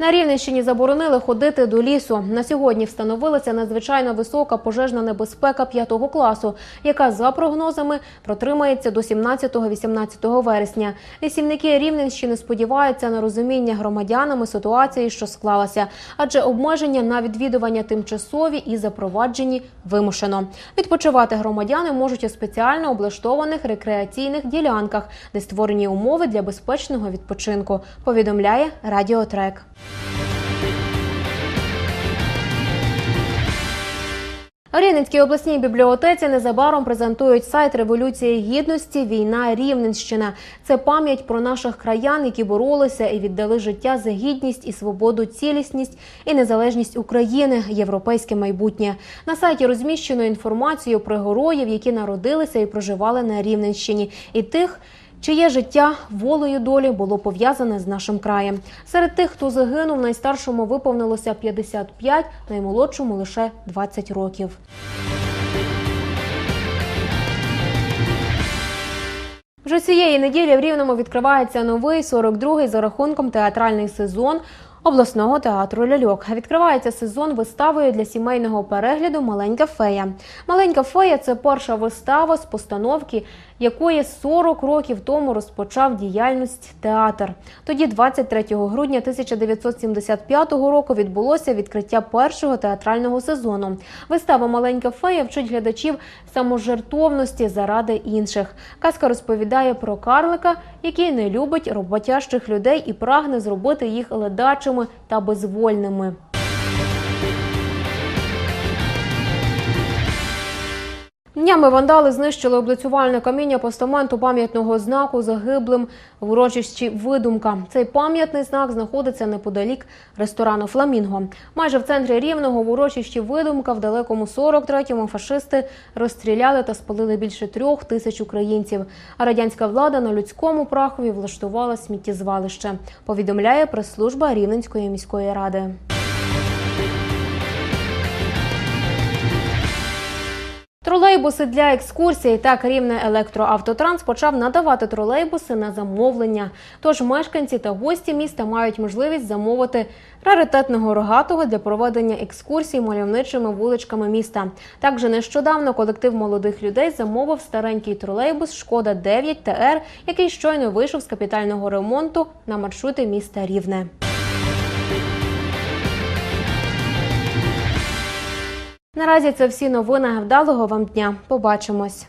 На Рівненщині заборонили ходити до лісу. На сьогодні встановилася надзвичайно висока пожежна небезпека п'ятого класу, яка за прогнозами протримається до 17-18 вересня. Лісівники Рівненщини сподіваються на розуміння громадянами ситуації, що склалася, адже обмеження на відвідування тимчасові і запроваджені вимушено. Відпочивати громадяни можуть у спеціально облаштованих рекреаційних ділянках, де створені умови для безпечного відпочинку. Повідомляє Радіотрек. Рівненській обласній бібліотеці незабаром презентують сайт Революції Гідності Війна Рівненщина. Це пам'ять про наших краян, які боролися і віддали життя за гідність і свободу, цілісність і незалежність України, європейське майбутнє. На сайті розміщено інформацію про героїв, які народилися і проживали на Рівненщині, і тих. Чиє життя волею долі було пов'язане з нашим краєм. Серед тих, хто загинув, найстаршому виповнилося 55, наймолодшому лише 20 років. Вже цієї неділі в Рівному відкривається новий 42-й за рахунком театральний сезон обласного театру ляльок. Відкривається сезон виставою для сімейного перегляду Маленька фея. Маленька фея це перша вистава з постановки, якої 40 років тому розпочав діяльність театр. Тоді, 23 грудня 1975 року, відбулося відкриття першого театрального сезону. Вистава Маленька фея вчить глядачів саможертовності заради інших. Казка розповідає про карлика, який не любить роботящих людей і прагне зробити їх ледачими та безвольними. Днями вандали знищили облицювальне каміння постаменту пам'ятного знаку загиблим в урочищі Видумка. Цей пам'ятний знак знаходиться неподалік ресторану Фламінго. Майже в центрі рівного в урочищі Видумка в далекому 43-му фашисти розстріляли та спалили більше трьох тисяч українців. А радянська влада на людському прахові влаштувала сміттєзвалище. Повідомляє прес-служба Рівненської міської ради. Тролейбуси для екскурсій так рівне електроавтотранс почав надавати тролейбуси на замовлення. Тож мешканці та гості міста мають можливість замовити раритетного рогатого для проведення екскурсій мальовничими вуличками міста. Також нещодавно колектив молодих людей замовив старенький тролейбус Шкода 9 ТР, який щойно вийшов з капітального ремонту на маршрути міста Рівне. Наразі це всі новини. Вдалого вам дня. Побачимось.